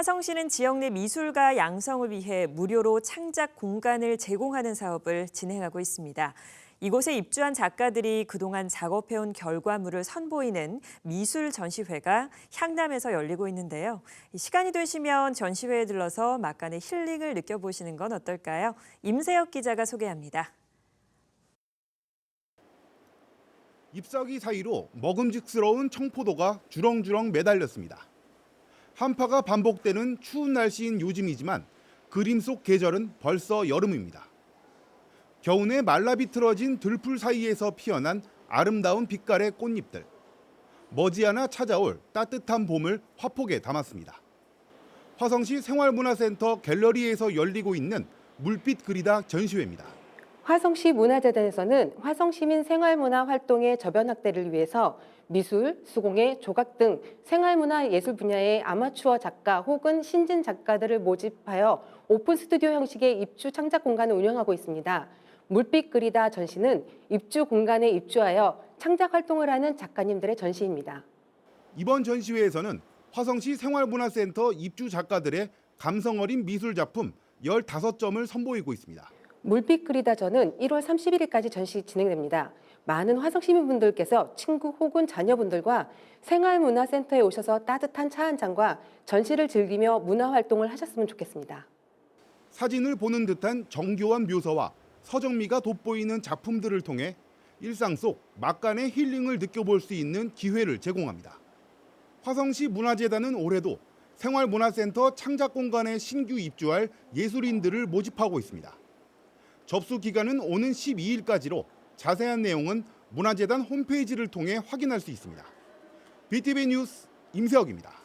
화성시는 지역 내 미술가 양성을 위해 무료로 창작 공간을 제공하는 사업을 진행하고 있습니다. 이곳에 입주한 작가들이 그동안 작업해온 결과물을 선보이는 미술 전시회가 향남에서 열리고 있는데요. 시간이 되시면 전시회에 들러서 막간의 힐링을 느껴보시는 건 어떨까요? 임세혁 기자가 소개합니다. 잎사귀 사이로 먹음직스러운 청포도가 주렁주렁 매달렸습니다. 한파가 반복되는 추운 날씨인 요즘이지만 그림 속 계절은 벌써 여름입니다. 겨우내 말라 비틀어진 들풀 사이에서 피어난 아름다운 빛깔의 꽃잎들. 머지않아 찾아올 따뜻한 봄을 화폭에 담았습니다. 화성시 생활문화센터 갤러리에서 열리고 있는 물빛 그리다 전시회입니다. 화성시 문화재단에서는 화성시민 생활문화 활동의 저변 확대를 위해서 미술, 수공예, 조각 등 생활문화 예술 분야의 아마추어 작가 혹은 신진 작가들을 모집하여 오픈 스튜디오 형식의 입주 창작 공간을 운영하고 있습니다. 물빛 그리다 전시는 입주 공간에 입주하여 창작 활동을 하는 작가님들의 전시입니다. 이번 전시회에서는 화성시 생활문화센터 입주 작가들의 감성 어린 미술 작품 15점을 선보이고 있습니다. 물빛 그리다전은 1월 31일까지 전시 진행됩니다. 많은 화성 시민분들께서 친구 혹은 자녀분들과 생활문화센터에 오셔서 따뜻한 차 한 잔과 전시를 즐기며 문화 활동을 하셨으면 좋겠습니다. 사진을 보는 듯한 정교한 묘사와 서정미가 돋보이는 작품들을 통해 일상 속 막간의 힐링을 느껴볼 수 있는 기회를 제공합니다. 화성시 문화재단은 올해도 생활문화센터 창작공간에 신규 입주할 예술인들을 모집하고 있습니다. 접수 기간은 오는 12일까지로 자세한 내용은 문화재단 홈페이지를 통해 확인할 수 있습니다. BTV 뉴스 임세혁입니다.